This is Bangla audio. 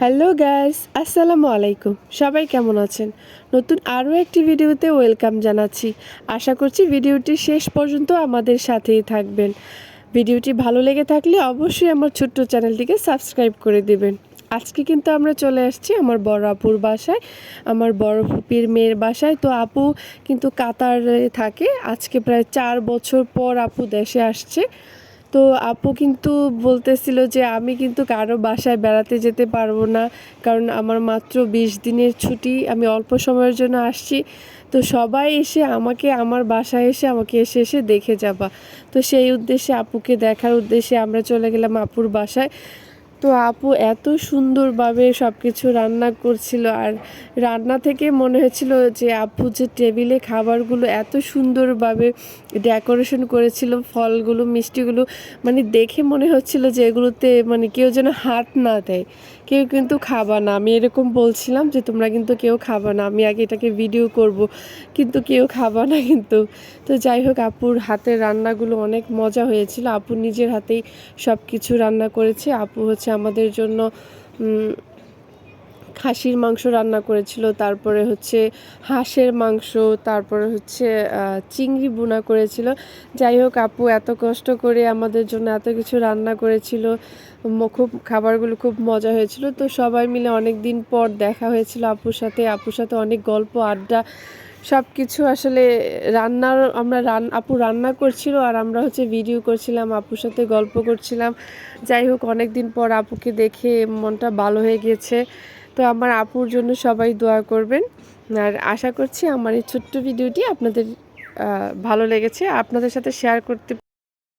হ্যালো গাইস আসসালামু আলাইকুম সবাই কেমন আছেন? নতুন আরও একটি ভিডিওতে ওয়েলকাম জানাচ্ছি। আশা করছি ভিডিওটি শেষ পর্যন্ত আমাদের সাথেই থাকবেন। ভিডিওটি ভালো লেগে থাকলে অবশ্যই আমার ছোট্ট চ্যানেলটিকে সাবস্ক্রাইব করে দেবেন। আজকে কিন্তু আমরা চলে আসছি আমার বড় আপুর বাসায়, আমার বড় ফুপির মেয়ের বাসায়। তো আপু কিন্তু কাতারে থাকে। আজকে প্রায় চার বছর পর আপু দেশে আসছে। তো আপু কিন্তু বলতেছিল যে আমি কিন্তু কারও বাসায় বেড়াতে যেতে পারব না, কারণ আমার মাত্র বিশ দিনের ছুটি, আমি অল্প সময়ের জন্য আসছি। তো সবাই এসে আমাকে, আমার বাসায় এসে আমাকে এসে এসে দেখে যাবা। তো সেই উদ্দেশ্যে আপুকে দেখার উদ্দেশ্যে আমরা চলে গেলাম আপুর বাসায়। তো আপু এত সুন্দরভাবে সব কিছু রান্না করছিল আর রান্না থেকে মনে হচ্ছিল যে আপু যে টেবিলে খাবারগুলো এত সুন্দরভাবে ডেকোরেশন করেছিল, ফলগুলো, মিষ্টিগুলো মানে দেখে মনে হচ্ছিল যে এগুলোতে মানে কেউ যেন হাত না দেয়। কেউ কিন্তু খাবা না। আমি এরকম বলছিলাম যে তোমরা কিন্তু কেউ খাবা না। আমি আগে এটাকে ভিডিও করব। কিন্তু কেউ খাবা না কিন্তু। তো যাই হোক, আপুর হাতের রান্নাগুলো অনেক মজা হয়েছিল। আপু নিজের হাতেই সব কিছু রান্না করেছে। আপু হচ্ছে আমাদের জন্য খাসির মাংস রান্না করেছিল, তারপরে হচ্ছে হাঁসের মাংস, তারপরে হচ্ছে চিংড়ি বোনা করেছিল। যাই হোক আপু, এত কষ্ট করে আমাদের জন্য এত কিছু রান্না করেছিল। খুব খাবারগুলো খুব মজা হয়েছিল। তো সবাই মিলে অনেক দিন পর দেখা হয়েছিল আপুর সাথে। আপুর সাথে অনেক গল্প, আড্ডা সব কিছু আসলে রান্নার, আমরা রান, আপু রান্না করছিল আর আমরা হচ্ছে ভিডিও করছিলাম, আপুর সাথে গল্প করছিলাম। যাই হোক অনেক দিন পর আপুকে দেখে মনটা ভালো হয়ে গিয়েছে। তো আমার আপুর জন্য সবাই দোয়া করবেন। আর আশা করছি আমার এই ছোট্ট ভিডিওটি আপনাদের ভালো লেগেছে। আপনাদের সাথে শেয়ার করতে